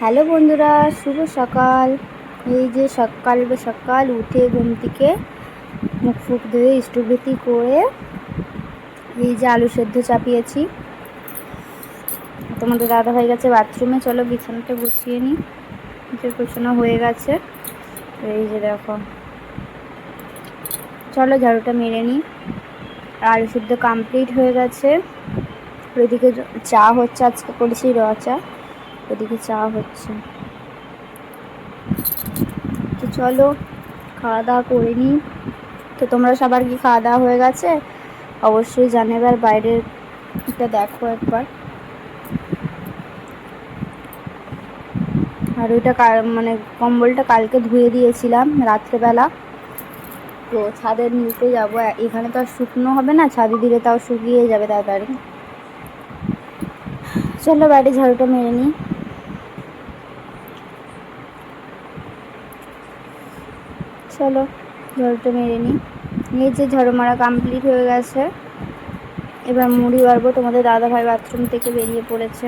Hello বন্ধুরা, শুভ সকাল। এই যে সকাল বা সকাল উঠে ঘুম থেকে মুখ ফুক ধুয়ে ইষ্টবৃত্তি করে এই যে আলু সেদ্ধ চাপিয়েছি। তোমাদের দাদা হয়ে গেছে বাথরুমে, চলো বিছানাটা গুছিয়ে নিই। যে হয়ে গেছে। এই যে দেখো। চলো ঝাড়ুটা মেরে নিই। আলু সেদ্ধ কমপ্লিট হয়ে গেছে। ওইদিকে চা হচ্ছে, আজকে করেছি র চা। ওদিকে চা হচ্ছে। তো চলো, খাওয়া দাওয়া করে নিই। তো তোমরা সবার কি খাওয়া দাওয়া হয়ে গেছে? অবশ্যই জানাবে আর বাইরের এটা দেখো একবার। আর ওইটা মানে কম্বলটা কালকে ধুয়ে দিয়েছিলাম রাত্রেবেলা। তো ছাদের নিতে যাব। এখানে তো আর শুকনো হবে না, ছাদে দিলে তাও শুকিয়ে যাবে তাড়াতাড়ি। চলো বাইরে ঝাড়ুটা মেরে নিই। চলো ঝাড়ুটা মেরে নিই। এই যে ঝাড়ু মারা কমপ্লিট হয়ে গেছে। এবার মুড়ি বাড়বো। তোমাদের দাদা ভাই বাথরুম থেকে বেরিয়ে পড়েছে।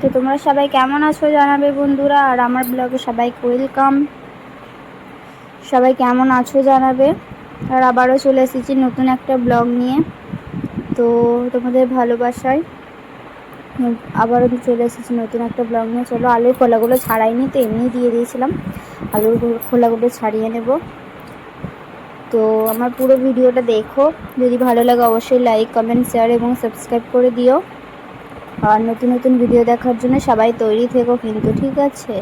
তো তোমরা সবাই কেমন আছো জানাবে বন্ধুরা, আর আমার ব্লগে সবাইকে ওয়েলকাম সবাই কেমন আছো জানাবে। আর আবারও চলে এসেছি নতুন একটা ব্লগ নিয়ে। তো তোমাদের ভালোবাসায়। আবারও চলে এসেছি নতুন একটা ব্লগ নিয়ে। চলো, আলুর খোলাগুলো ছাড়াইনি তো এমনি দিয়ে দিয়েছিলাম। আলুর খোলাগুলো ছাড়িয়ে নেব। তো আমার পুরো ভিডিওটা দেখো। যদি ভালো লাগে অবশ্যই লাইক কমেন্ট শেয়ার এবং সাবস্ক্রাইব করে দিও। আর নতুন নতুন ভিডিও দেখার জন্য সবাই তৈরি থেকো কিন্তু, ঠিক আছে?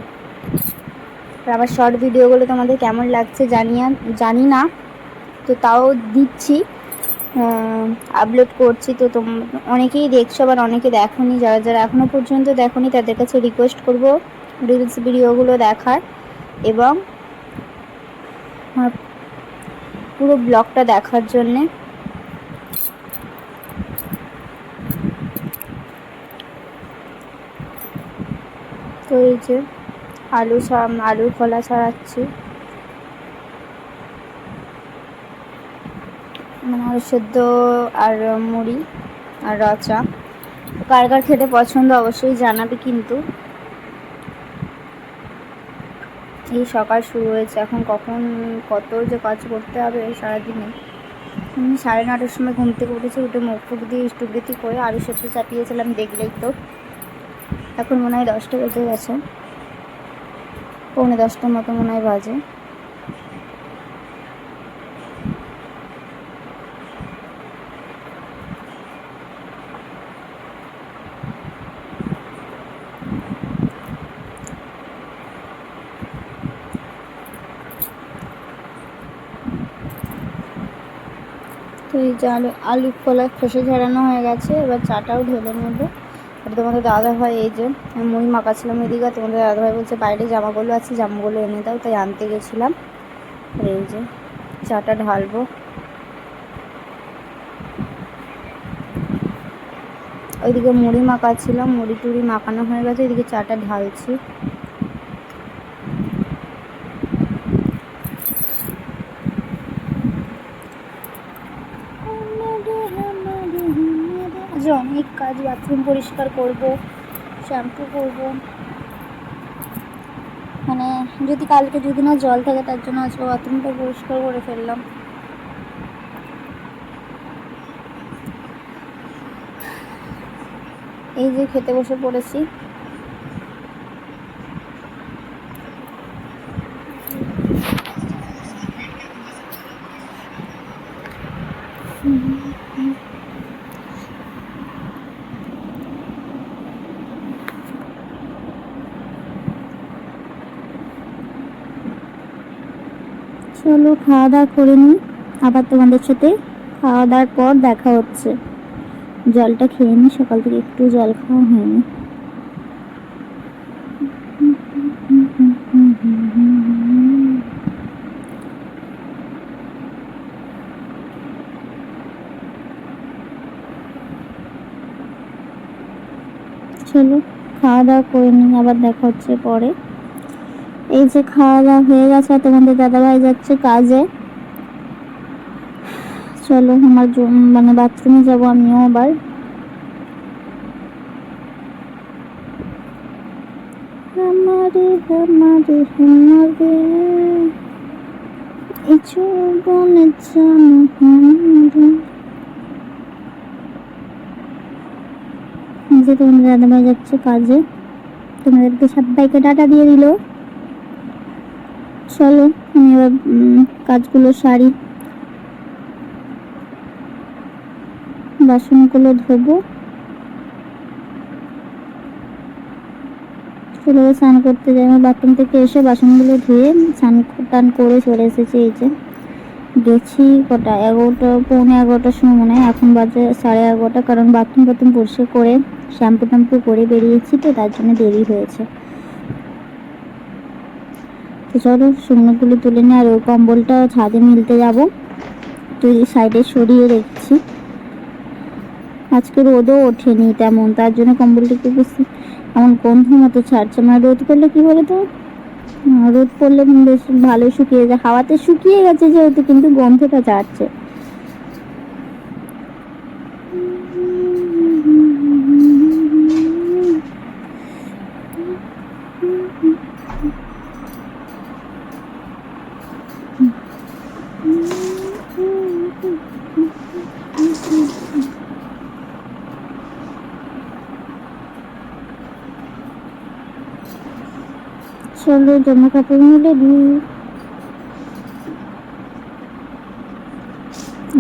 আমার শর্ট ভিডিওগুলো তোমাদের কেমন লাগছে জানিয়া জানি না। তো তাও দিচ্ছি। আপলোড করছি তো তোম, অনেকেই দেখছ, আবার অনেকে দেখনি, যারা যারা এখনও পর্যন্ত দেখনি, তাদের কাছে রিকোয়েস্ট করব রিলস ভিডিওগুলো দেখার। এবং পুরো ব্লগটা দেখার জন্যে। তো এই যে, আলু আলুর খোলা ছাড়াচ্ছি মানে আলু সেদ্ধ আর মুড়ি আর রচা। কার কার খেতে পছন্দ অবশ্যই জানাবে কিন্তু। এই সকাল শুরু হয়েছে, এখন কখন কত যে কাজ করতে হবে সারাদিনে। সাড়ে নটার সময় ঘুম থেকে উঠেছি, উঠে মুখ ফুক দিয়ে ইষ্টবৃত্তি করে আলু সেদ্ধ চাপিয়েছিলাম, দেখলেই তো। এখন মনে হয় দশটা বেজে গেছে। পৌনে দশটার মতো মনে হয় বাজে। এই যে আলু আলু কলা খসে ঝাড়ানো হয়ে গেছে। এবার চাটাও ঢেলে নেব। আর তোমাদের দাদা ভাই এই যে মুড়ি মাখাচ্ছিলাম এদিকে তোমাদের দাদা ভাই বলছে, বাইরে জামাগুলো আছে, জামাগুলো এনে দাও। তাই আনতে গেছিলাম। আর এই যে চাটা ঢালবো। ওইদিকে মুড়ি মাখাচ্ছিলাম, মুড়ি টুড়ি মাখানো হয়ে গেছে। এদিকে চাটা ঢালছি আজ কাজ বাথরুম পরিষ্কার করব শ্যাম্পু করব। মানে যদি কালকে যদি না জল থাকে, তার জন্য আজকে বাথরুমটা পরিষ্কার করে ফেললাম। এই যে খেতে বসে পড়েছি। চলো খাওয়া দাওয়া করে নিই। আবার তোমাদের সাথে খাওয়া দাওয়ার পর দেখা হচ্ছে। জলটা খেয়ে নিই, সকাল থেকে একটু জল খাওয়া হয়নি। চলো খাওয়া দাওয়া করে নিই, আবার দেখা হচ্ছে পরে। এই যে খাওয়া দাওয়া হয়ে গেছে তোমাদের দাদাভাই যাচ্ছে কাজে। চলো, আমার মানে বাথরুমে যাব আমিও আবার। জানো আমারে যে তোমাদের দাদাভাই যাচ্ছে কাজে। তোমাদেরকে সবাইকে ডাটা দিয়ে দিল। চলো, আমি এবার কাজগুলো সারি। বাসনগুলো ধোবো। চলে, স্নান করতে যাই। আমার বাথরুম থেকে এসে বাসনগুলো ধুয়ে স্নান টান করে চলে এসেছি এই যে। গেছি কটা, এগারোটা, পৌনে এগারোটার সময় মনে হয়। এখন বাজে সাড়ে এগারোটা, কারণ বাথরুম টাথরুম পরিষ্কার করে শ্যাম্পু ট্যাম্পু করে বেরিয়েছি তো, তার জন্য দেরি হয়েছে। তো চলো শুকনোগুলো তুলে নিয়ে আর ওই কম্বলটা ছাদে মিলতে যাব। তো সাইডে সরিয়ে রেখেছি। আজকে রোদও ওঠেনি তেমন, তার জন্য কম্বলটাকে বেশি এমন গন্ধ মতো ছাড়ছে। মানে রোদ করলে কী বলে তো রোদ পড়লে বেশ ভালো শুকিয়ে যায়। হাওয়াতে শুকিয়ে গেছে যেহেতু, কিন্তু গন্ধটা ছাড়ছে। চলো জামা কাপড় মিলে দিই।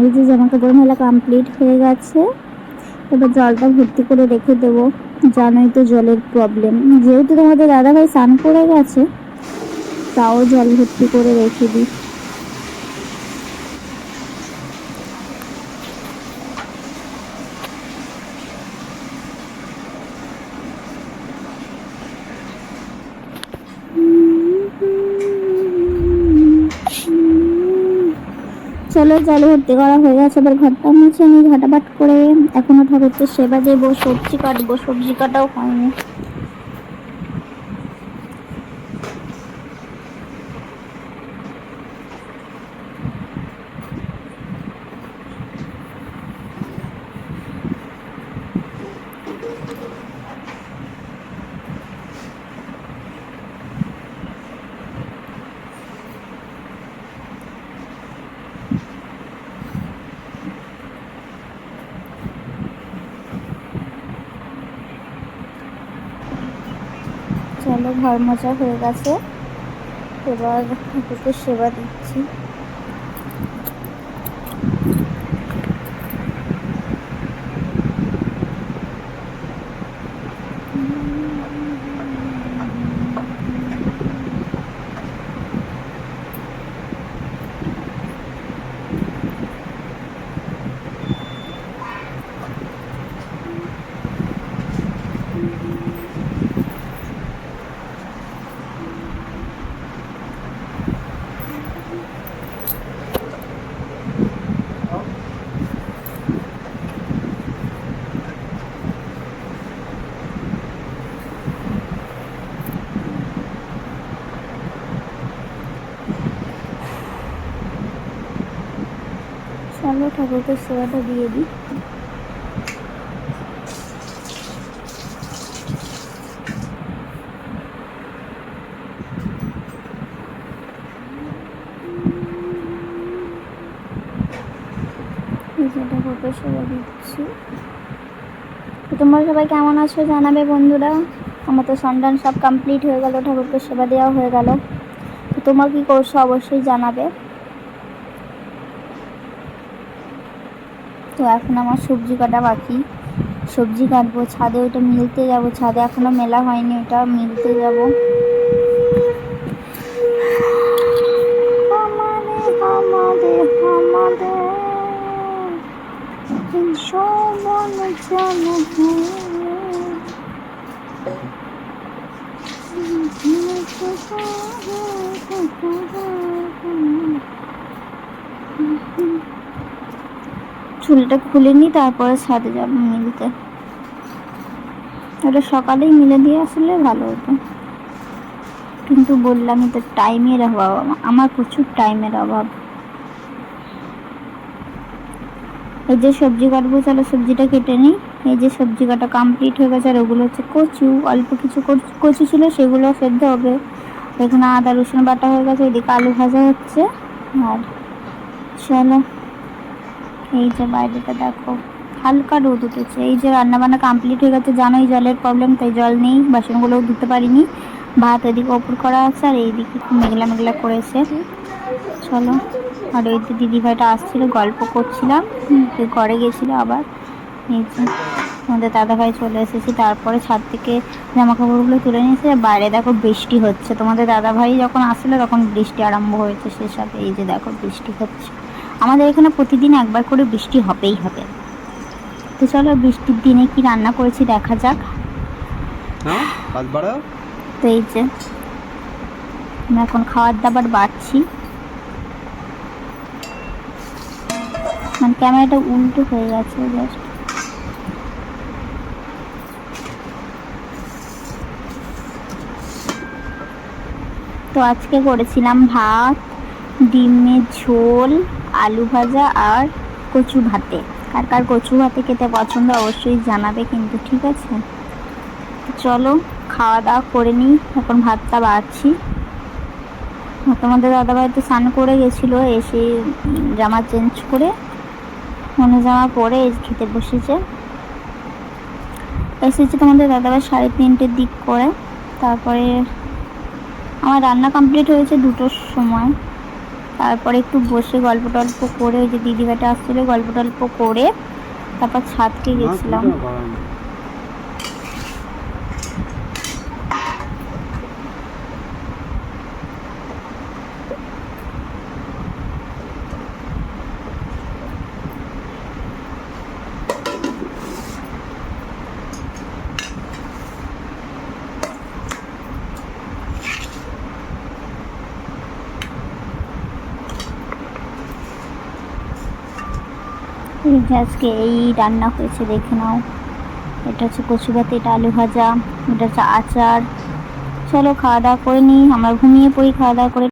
এই যে জামা কাপড় মেলা কমপ্লিট হয়ে গেছে। এবার জলটা ভর্তি করে রেখে দেবো। জানোই তো জলের প্রবলেম যেহেতু তোমাদের দাদাভাই স্নান করে গেছে, তাও জল ভর্তি করে রেখে দিই চলো জলে ভর্তি করা হয়ে গেছে, এবার ঘরটা মুছে নিই ঝাঁটাপাট করে এখনও ঠাকুরকে সেবা দেবো সবজি কাটবো, সবজি কাটাও হয়নি চলো ঘর মজা হয়ে গেছে এবার ঠাকুরকে সেবা দিচ্ছি চলো ঠাকুরকে সেবাটা দিয়ে দিই। দিচ্ছি। তোমরা সবাই কেমন আছো জানাবে বন্ধুরা? আমার তো সন্ধান সব কমপ্লিট হয়ে গেল, ঠাকুরকে সেবা দেওয়া হয়ে গেল। তোমরা কি করছ অবশ্যই জানাবে। তো এখন আমার সবজি কাটা বাকি। সবজি কাটবো, ছাদে ওটা মিলতে যাব। ছাদে এখনও মেলা হয়নি ওটা মিলতে যাব। আমাদের আমাদের আমাদের এই যৌবন জানো চুলটা খুলে নি তারপরে ছাদে যাব মিলতে। ওটা সকালেই মিলে দিয়ে আসলে ভালো হতো। কিন্তু বললামই তো টাইমের অভাব, আমা- আমার প্রচুর টাইমের অভাব। এই যে সবজি কাটবো, চলো সবজিটা কেটে নিই। এই যে সবজি কাটা কমপ্লিট হয়ে গেছে, আর ওগুলো হচ্ছে কচু, অল্প কিছু কচু ছিল, সেগুলো সেদ্ধ হবে। এখানে আদা রসুন বাটা হয়ে গেছে, এদিকে আলু ভাজা হচ্ছে। আর চলো। এই যে বাইরেটা দেখো, হালকা রোদ উঠেছে। এই যে রান্না বান্না কমপ্লিট হয়ে গেছে, জানোই জলের প্রবলেম তাই জল নেই, বাসনগুলোও ধুতে পারিনি। ভাত এদিকে ওপর করা আছে, আর এইদিকে মেঘলা মেঘলা করেছে। চলো, আর ওই যে দিদিভাইটা আসছিল, গল্প করছিলাম। তো ঘরে গেছিল আবার। আমাদের দাদাভাই চলে এসেছি, তারপরে ছাদ থেকে জামা কাপড়গুলো তুলে নিয়েছে। বাইরে দেখো বৃষ্টি হচ্ছে। তোমাদের দাদাভাই যখন আসলো, তখন বৃষ্টি আরম্ভ হয়েছে সে সাথে। এই যে দেখো বৃষ্টি হচ্ছে। আমাদের এখানে প্রতিদিন একবার করে বৃষ্টি হবেই হবে। তো চলো বৃষ্টির দিনে কি রান্না করেছি দেখা যাক। হ্যাঁ? তো এই যে আমি এখন খাবার দাবার বাড়ছি। মানে ক্যামেরাটা উল্টো হয়ে গেছে জাস্ট তো আজকে করেছিলাম ভাত ডিমের ঝোল। আলু ভাজা আর কচু ভাতে। কার কার কচু ভাতে খেতে পছন্দ অবশ্যই জানাবে কিন্তু, ঠিক আছে? চলো খাওয়া দাওয়া করে নিই, এখন ভাতটা বাড়ছি। তোমাদের দাদাভাই তো স্নান করে গেছিল, এসে জামা চেঞ্জ করে অন্য জামা পরে খেতে বসেছে। এসেছে তোমাদের দাদাভাই সাড়ে তিনটের দিক করে, তারপরে আমার রান্না কমপ্লিট হয়েছে দুটোর সময়। তারপরে একটু বসে গল্প টল্প করে ওই যে দিদিভাইটা আসছিল গল্প টল্প করে তারপর ছাদকে গেছিলাম। যে আজকে, এই রান্না হয়েছে, দেখে নাও। এটা হচ্ছে কচু ভাতে এটা আলু ভাজা, এটা হচ্ছে আচার। চলো খাওয়া দাওয়া করে নিই, আমরা ঘুমিয়ে পড়ি, খাওয়া দাওয়া করে